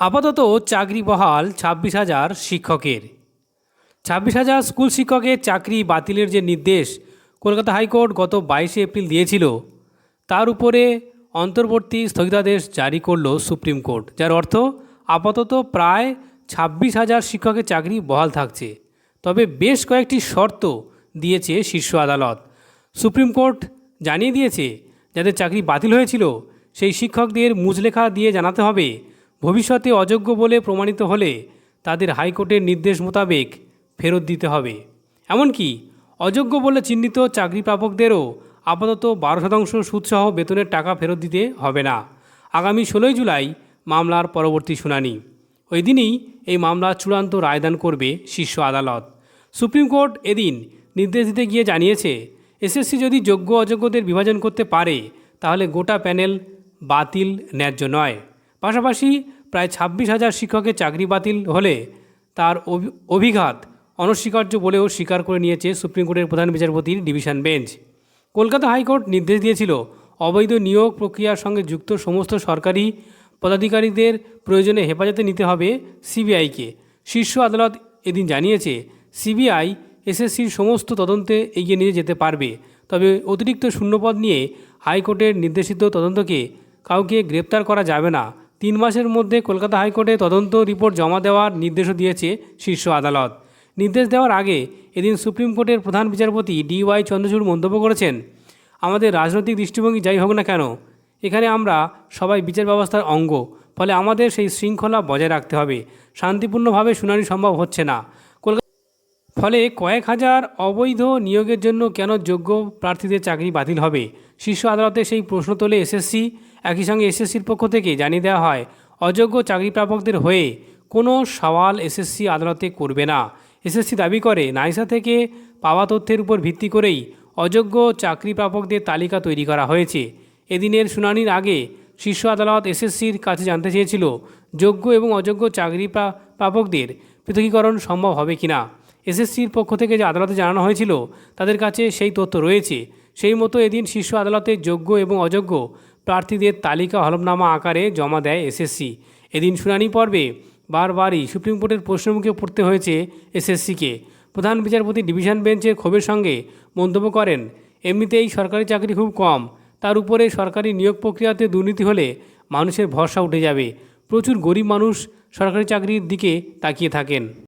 আপাতত চাকরি বহাল ছাব্বিশ হাজার শিক্ষকের। ছাব্বিশ হাজার স্কুল শিক্ষকের চাকরি বাতিলের যে নির্দেশ কলকাতা হাইকোর্ট গত বাইশে এপ্রিল দিয়েছিল, তার উপরে অন্তর্বর্তী স্থগিতাদেশ জারি করল সুপ্রিম কোর্ট, যার অর্থ আপাতত প্রায় ছাব্বিশ হাজার শিক্ষকের চাকরি বহাল থাকছে। তবে বেশ কয়েকটি শর্ত দিয়েছে শীর্ষ আদালত। সুপ্রিম কোর্ট জানিয়ে দিয়েছে, যাদের চাকরি বাতিল হয়েছিল, সেই শিক্ষকদের মুজলেখা দিয়ে জানাতে হবে ভবিষ্যতে অযোগ্য বলে প্রমাণিত হলে তাদের হাইকোর্টের নির্দেশ মোতাবেক ফেরত দিতে হবে। এমনকি অযোগ্য বলে চিহ্নিত চাকরি প্রাপকদেরও আপাতত বারো শতাংশ সুদসহ বেতনের টাকা ফেরত দিতে হবে না। আগামী ষোলোই জুলাই মামলার পরবর্তী শুনানি। ওই দিনই এই মামলা চূড়ান্ত রায়দান করবে শীর্ষ আদালত। সুপ্রিম কোর্ট এদিন নির্দেশ দিতে গিয়ে জানিয়েছে, এসএসসি যদি যোগ্য অযোগ্যদের বিভাজন করতে পারে, তাহলে গোটা প্যানেল বাতিল ন্যায্য নয়। পাশাপাশি প্রায় ছাব্বিশ হাজার শিক্ষকের চাকরি বাতিল হলে তার অভি- অভিঘাত অনস্বীকার্য বলেও স্বীকার করে নিয়েছে সুপ্রিম কোর্টের প্রধান বিচারপতির ডিভিশন বেঞ্চ। কলকাতা হাইকোর্ট নির্দেশ দিয়েছিল অবৈধ নিয়োগ প্রক্রিয়ার সঙ্গে যুক্ত সমস্ত সরকারি পদাধিকারীদের প্রয়োজনে হেফাজতে নিতে হবে সিবিআইকে। শীর্ষ আদালত এদিন জানিয়েছে, সিবিআই, এসএসসির সমস্ত তদন্তে এগিয়ে নিয়ে যেতে পারবে। তবে অতিরিক্ত শূন্যপদ নিয়ে হাইকোর্টের নির্দেশিত তদন্তকে কাউকে গ্রেপ্তার করা যাবে না। তিন মাসের মধ্যে কলকাতা হাইকোর্টে তদন্ত রিপোর্ট জমা দেওয়ার নির্দেশও দিয়েছে শীর্ষ আদালত। নির্দেশ দেওয়ার আগে এদিন সুপ্রিম কোর্টের প্রধান বিচারপতি ডিওয়াই চন্দ্রচূড় মন্তব্য করেছেন, আমাদের রাজনৈতিক দৃষ্টিভঙ্গি যাই হোক না কেন, এখানে আমরা সবাই বিচার ব্যবস্থার অঙ্গ, ফলে আমাদের সেই শৃঙ্খলা বজায় রাখতে হবে। শান্তিপূর্ণভাবে শুনানি সম্ভব হচ্ছে না। ফলে কয়েক হাজার অবৈধ নিয়োগের জন্য কেন যোগ্য প্রার্থীদের চাকরি বাতিল হবে? শীর্ষ আদালতে সেই প্রশ্ন তোলে এসএসসি। একই সঙ্গে এসএসসির পক্ষ থেকে জানিয়ে দেওয়া হয়, অযোগ্য চাকরি প্রাপকদের হয়ে কোনো সওয়াল এসএসসি আদালতে করবে না। এসএসসি দাবি করে, নাইসা থেকে পাওয়া তথ্যের উপর ভিত্তি করেই অযোগ্য চাকরি প্রাপকদের তালিকা তৈরি করা হয়েছে। এদিনের শুনানির আগে শীর্ষ আদালত এসএসসির কাছে জানতে চেয়েছিল, যোগ্য এবং অযোগ্য চাকরি প্রাপকদের পৃথকীকরণ সম্ভব হবে কিনা। এসএসসির পক্ষ থেকে যে আদালতে জানানো হয়েছিল, তাদের কাছে সেই তথ্য রয়েছে। সেই মতো এদিন শীর্ষ আদালতে যোগ্য এবং অযোগ্য প্রার্থীদের তালিকা হলফনামা আকারে জমা দেয় এসএসসি এদিন শুনানি পর্বে বারবারই সুপ্রিম কোর্টের প্রশ্নমুখে পড়তে হয়েছে এসএসসিকে প্রধান বিচারপতি ডিভিশন বেঞ্চের ক্ষোভের সঙ্গে মন্তব্য করেন, এমনিতেই সরকারি চাকরি খুব কম। তার উপরে সরকারি নিয়োগ প্রক্রিয়াতে দুর্নীতি হলে মানুষের ভরসা উঠে যাবে। প্রচুর গরিব মানুষ সরকারি চাকরির দিকে তাকিয়ে থাকেন।